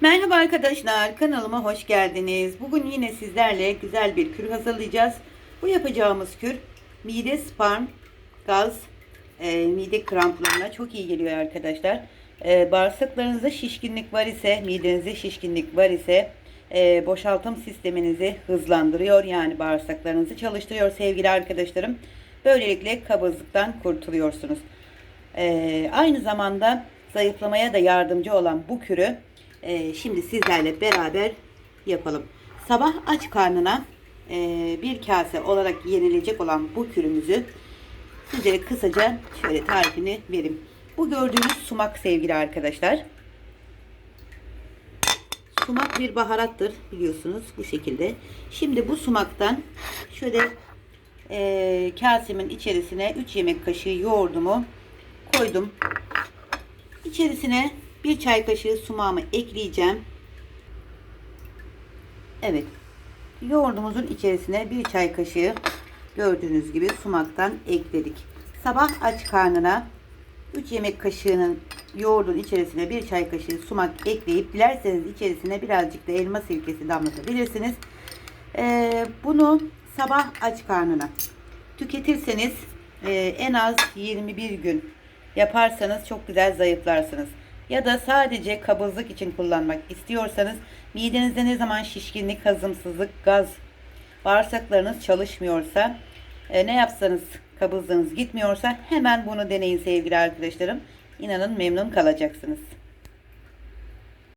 Merhaba arkadaşlar, kanalıma hoş geldiniz. Bugün yine sizlerle güzel bir kür hazırlayacağız. Bu yapacağımız kür mide spam, gaz, e, mide kramplarına çok iyi geliyor arkadaşlar. E, bağırsaklarınızda şişkinlik var ise, midenizde şişkinlik var ise e, boşaltım sisteminizi hızlandırıyor. Yani bağırsaklarınızı çalıştırıyor sevgili arkadaşlarım. Böylelikle kabızlıktan kurtuluyorsunuz. Ee, aynı zamanda zayıflamaya da yardımcı olan bu kürü e, şimdi sizlerle beraber yapalım. Sabah aç karnına e, bir kase olarak yenilecek olan bu kürümüzü sizlere kısaca şöyle tarifini vereyim. Bu gördüğünüz sumak sevgili arkadaşlar. Sumak bir baharattır biliyorsunuz bu şekilde. Şimdi bu sumaktan şöyle e, kasemin içerisine 3 yemek kaşığı yoğurdumu koydum. İçerisine bir çay kaşığı sumağımı ekleyeceğim. Evet. Yoğurdumuzun içerisine bir çay kaşığı gördüğünüz gibi sumaktan ekledik. Sabah aç karnına 3 yemek kaşığının yoğurdun içerisine bir çay kaşığı sumak ekleyip dilerseniz içerisine birazcık da elma sirkesi damlatabilirsiniz. Ee, bunu sabah aç karnına tüketirseniz e, en az 21 gün yaparsanız çok güzel zayıflarsınız. Ya da sadece kabızlık için kullanmak istiyorsanız midenizde ne zaman şişkinlik, hazımsızlık, gaz, bağırsaklarınız çalışmıyorsa e, ne yapsanız kabızlığınız gitmiyorsa hemen bunu deneyin sevgili arkadaşlarım. İnanın memnun kalacaksınız.